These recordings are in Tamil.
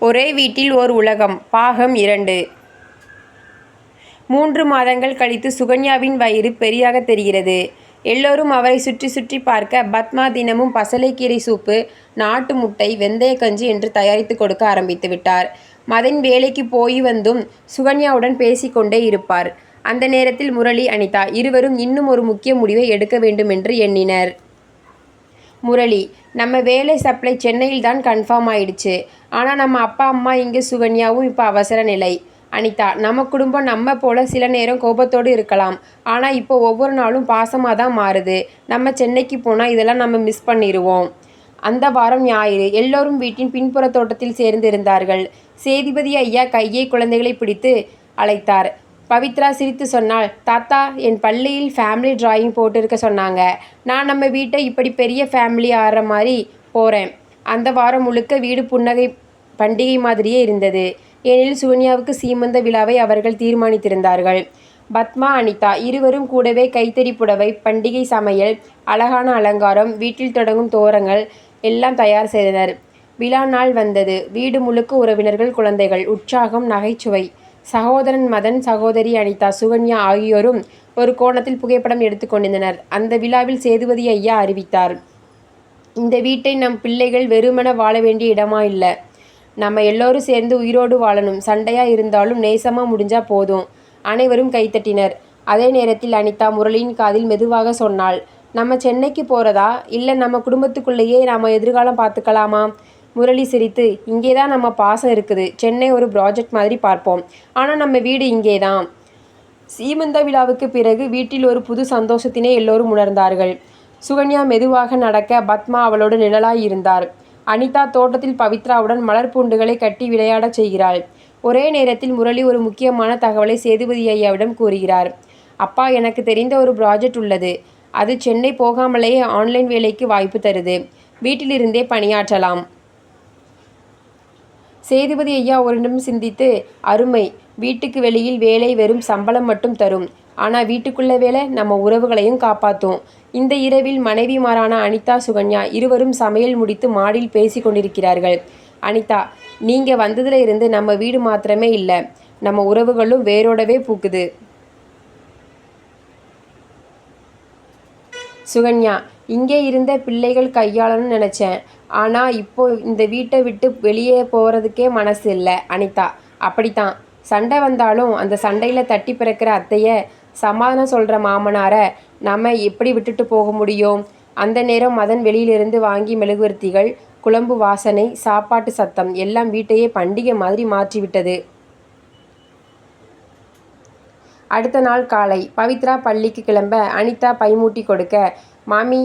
ஒரே வீட்டில் ஓர் உலகம் பாகம் இரண்டு மூன்று மாதங்கள் கழித்து சுகன்யாவின் வயிறு பெரியாக தெரிகிறது. எல்லோரும் அவரை சுற்றி சுற்றி பார்க்க பத்மா தினமும் பசலைக்கீரை சூப்பு நாட்டு முட்டை வெந்தய கஞ்சி என்று தயாரித்துக் கொடுக்க ஆரம்பித்து விட்டார். மதன் வேலைக்கு போய் வந்தும் சுகன்யாவுடன் பேசிக் கொண்டே இருப்பார். அந்த நேரத்தில் முரளி அனிதா இருவரும் இன்னும் ஒரு முக்கிய முடிவை எடுக்க வேண்டுமென்று எண்ணினர். முரளி நம்ம வேலை சப்ளை சென்னையில் தான் கன்ஃபார்ம் ஆயிடுச்சு. ஆனால் நம்ம அப்பா அம்மா இங்கே சுகன்யாவும் இப்போ அவசர நிலை. அனிதா நம்ம குடும்பம் நம்ம போல சில நேரம் கோபத்தோடு இருக்கலாம். ஆனால் இப்போ ஒவ்வொரு நாளும் பாசமாக தான் மாறுது. நம்ம சென்னைக்கு போனால் இதெல்லாம் நம்ம மிஸ் பண்ணிடுவோம் அந்த வாரம் ஞாயிறு. எல்லோரும் வீட்டின் பின்புற தோட்டத்தில் சேர்ந்திருந்தார்கள். சேதுபதி ஐயா கையை குழந்தைகளை பிடித்து அழைத்தார். பவித்ரா சிரித்து சொன்னாள் தாத்தா என் பள்ளியில் ஃபேமிலி டிராயிங் போட்டிருக்க சொன்னாங்க. நான் நம்ம வீட்டை இப்படி பெரிய ஃபேமிலி ஆடுற மாதிரி போகிறேன் அந்த வாரம் முழுக்க வீடு புன்னகை பண்டிகை மாதிரியே இருந்தது. ஏனில் சூன்யாவுக்கு சீமந்த விழாவை அவர்கள் தீர்மானித்திருந்தார்கள். பத்மா அனிதா இருவரும் கூடவே கைத்தறி புடவை பண்டிகை சமையல் அழகான அலங்காரம் வீட்டில் தொடங்கும் தோரங்கள் எல்லாம் தயார் செய்தனர். விழா நாள் வந்தது. வீடு முழுக்க உறவினர்கள் குழந்தைகள் உற்சாகம் நகைச்சுவை. சகோதரன் மதன் சகோதரி அனிதா சுகன்யா ஆகியோரும் ஒரு கோணத்தில் புகைப்படம் எடுத்துக் கொண்டிருந்தனர். அந்த விழாவில் சேதுபதி ஐயா அறிவித்தார். இந்த வீட்டை நம் பிள்ளைகள் வெறுமன வாழ வேண்டிய இடமா இல்லை நம்ம எல்லோரும் சேர்ந்து உயிரோடு வாழணும். சண்டையா இருந்தாலும் நேசமா முடிஞ்சா போதும். அனைவரும் கைதட்டினர். அதே நேரத்தில் அனிதா முரளியின் காதில் மெதுவாக சொன்னாள் நம்ம சென்னைக்கு போறதா இல்லை நம்ம குடும்பத்துக்குள்ளேயே நாம எதிர்காலம் பார்த்துக்கலாமா முரளி சிரித்து இங்கே தான் நம்ம பாசம் இருக்குது. சென்னை ஒரு ப்ராஜெக்ட் மாதிரி பார்ப்போம். ஆனால் நம்ம வீடு இங்கே தான் சீமந்த விழாவுக்குப் பிறகு வீட்டில் ஒரு புது சந்தோஷத்தினை எல்லோரும் உணர்ந்தார்கள். சுகன்யா மெதுவாக நடக்க பத்மா அவளோடு நிழலாய் இருந்தார். அனிதா தோட்டத்தில் பவித்ராவுடன் மலர்ப்பூண்டுகளை கட்டி விளையாடச் செய்கிறாள். ஒரே நேரத்தில் முரளி ஒரு முக்கியமான தகவலை சேதுபதி ஐயாவிடம் கூறுகிறார். அப்பா எனக்கு தெரிந்த ஒரு ப்ராஜெக்ட் உள்ளது. அது சென்னை போகாமலேயே ஆன்லைன் வேலைக்கு வாய்ப்பு தருது. வீட்டிலிருந்தே பணியாற்றலாம். சேதுபதி ஐயா ஒரு நிமிடம் சிந்தித்து அருமை வீட்டுக்கு வெளியில் வேலை வெறும் சம்பளம் மட்டும் தரும். ஆனால் வீட்டுக்குள்ள வேலை நம்ம உறவுகளையும் காப்பாத்தும். இந்த இரவில் மனைவிமாரான அனிதா சுகன்யா இருவரும் சமையல் முடித்து மாடியில் பேசிக் கொண்டிருக்கிறார்கள். அனிதா நீங்கள் வந்ததுல இருந்து நம்ம வீடு மாத்திரமே இல்லை நம்ம உறவுகளும் வேரோடவே பூக்குது. சுகன்யா இங்கே இருந்த பிள்ளைகள் கையாளணும்னு நினச்சேன் ஆனால் இப்போ இந்த வீட்டை விட்டு வெளியே போகிறதுக்கே மனசு இல்லை அனிதா அப்படித்தான். சண்டை வந்தாலும் அந்த சண்டையில் தட்டி பிறக்கிற அத்தைய சமாதானம் சொல்கிற மாமனாரை நம்ம எப்படி விட்டுட்டு போக முடியும்? அந்த நேரம் மதன் வெளியிலிருந்து வாங்கி மெழுகுவர்த்திகள் குழம்பு வாசனை சாப்பாட்டு சத்தம் எல்லாம் வீட்டையே பண்டிகை மாதிரி மாற்றிவிட்டது. அடுத்த நாள் காலை. பவித்ரா பள்ளிக்கு கிளம்ப அனிதா பைமூட்டி கொடுக்க மாமி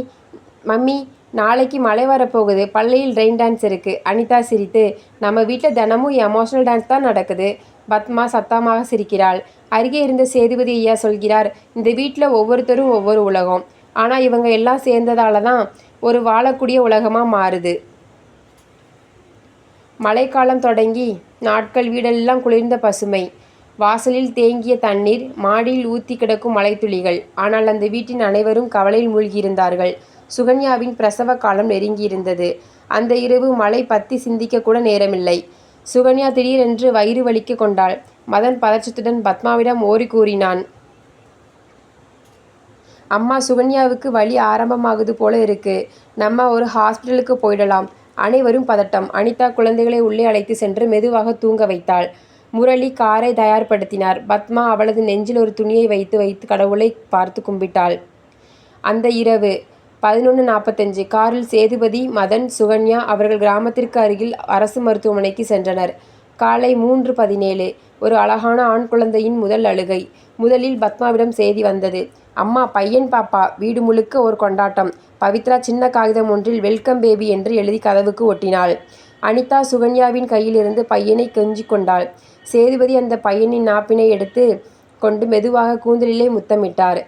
மம்மி நாளைக்கு மழை வரப்போகுது பள்ளியில் ரெயின் டான்ஸ் இருக்குது அனிதா சிரித்து நம்ம வீட்டில் தினமும் எமோஷனல் டான்ஸ் தான் நடக்குது. பத்மா சத்தமாக சிரிக்கிறாள். அருகே இருந்த சேதுபதி ஐயா சொல்கிறார் இந்த வீட்டில் ஒவ்வொருத்தரும் ஒவ்வொரு உலகம். ஆனால் இவங்க எல்லாம் சேர்ந்ததால தான் ஒரு வாழக்கூடிய உலகமாக மாறுது. மழைக்காலம் தொடங்கி நாட்கள் வீடெல்லாம் குளிர்ந்த பசுமை. வாசலில் தேங்கிய தண்ணீர் மாடியில் ஊத்தி கிடக்கும் மலைத்துளிகள் ஆனால் அந்த வீட்டின் அனைவரும் கவலையில் மூழ்கியிருந்தார்கள். சுகன்யாவின் பிரசவ காலம் நெருங்கியிருந்தது. அந்த இரவு மழை பத்தி சிந்திக்க கூட நேரமில்லை. சுகன்யா திடீரென்று வயிறு வலிக்க கொண்டாள். மதன் பதற்றத்துடன் பத்மாவிடம் ஓரி கூறினான். அம்மா சுகன்யாவுக்கு வலி ஆரம்பமாகுது போல இருக்கு. நம்ம ஒரு ஹாஸ்பிடலுக்கு போயிடலாம். அனைவரும் பதட்டம். அனிதா குழந்தைகளை உள்ளே அழைத்து சென்று மெதுவாக தூங்க வைத்தாள். முரளி காரை தயார்படுத்தினார். பத்மா அவளது நெஞ்சில் ஒரு துணியை வைத்து வைத்து கடவுளை பார்த்து கும்பிட்டாள். அந்த இரவு. பதினொன்று நாற்பத்தஞ்சு. காரில் சேதுபதி மதன் சுகன்யா அவர்கள் கிராமத்திற்கு அருகில் அரசு மருத்துவமனைக்கு சென்றனர். காலை மூன்று பதினேழு. ஒரு அழகான ஆண் குழந்தையின் முதல் அழுகை. முதலில் பத்மாவிடம் செய்தி வந்தது. அம்மா பையன் பாப்பா. வீடு முழுக்க ஒரு கொண்டாட்டம். பவித்ரா சின்ன காகிதம் ஒன்றில் வெல்கம் பேபி என்று எழுதி கதவுக்கு ஒட்டினாள். அனிதா சுகன்யாவின் கையிலிருந்து பையனை கெஞ்சிக் கொண்டாள். சேதுபதி அந்த பையனின் நாப்பினை எடுத்து கொண்டு மெதுவாக கூந்தலிலே முத்தமிட்டார்.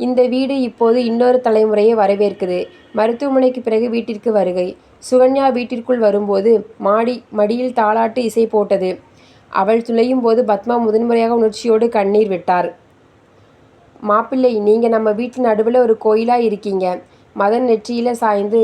இந்த வீடு இப்போது இன்னொரு தலைமுறையை வரவேற்குது. மருத்துவமனைக்கு பிறகு வீட்டிற்கு வருகை. சுகன்யா வீட்டிற்குள் வரும்போது மாடி மடியில் தாளாட்டு இசை போட்டது. அவள் துளையும் போது பத்மா முதன்முறையாக உணர்ச்சியோடு கண்ணீர் விட்டார். மாப்பிள்ளை நீங்க நம்ம வீட்டு நடுவில் ஒரு கோயிலா இருக்கீங்க. மதன் நெற்றியில சாய்ந்து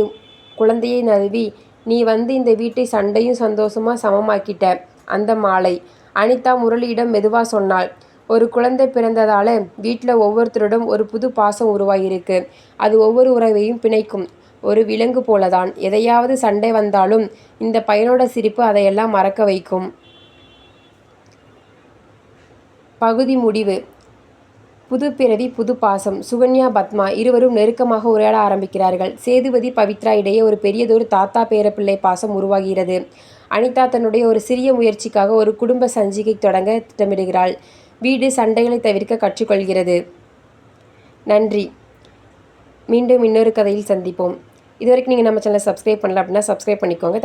குழந்தையை நழுவி நீ வந்து இந்த வீட்டை சண்டையும் சந்தோஷமா சமமாக்கிட்ட. அந்த மாலை. அனிதா முரளியிடம் மெதுவா சொன்னாள். ஒரு குழந்தை பிறந்ததால வீட்டில் ஒவ்வொருத்தரோடும் ஒரு புது பாசம் உருவாகியிருக்கு. அது ஒவ்வொரு உறவையும் பிணைக்கும். ஒரு விலங்கு போலதான். எதையாவது சண்டை வந்தாலும் இந்த பையனோட சிரிப்பு அதையெல்லாம் மறக்க வைக்கும். பகுதி முடிவு புதுப்பிறவி பாசம் சுகன்யா பத்மா இருவரும் நெருக்கமாக உரையாட ஆரம்பிக்கிறார்கள். சேதுபதி பவித்ரா இடையே ஒரு பெரியதொரு தாத்தா பேரப்பிள்ளை பாசம் உருவாகிறது. அனிதா தன்னுடைய ஒரு சிறிய முயற்சிக்காக ஒரு குடும்ப சஞ்சிகை தொடங்க திட்டமிடுகிறாள். வீடு சண்டைகளை தவிர்க்க கற்றுக்கொள்கிறது. நன்றி. மீண்டும் இன்னொரு கதையில் சந்திப்போம். இதுவரைக்கும் நீங்கள் நம்ம சேனலை சப்ஸ்கிரைப் பண்ணல அப்படின்னா சப்ஸ்கிரைப் பண்ணிக்கோங்க.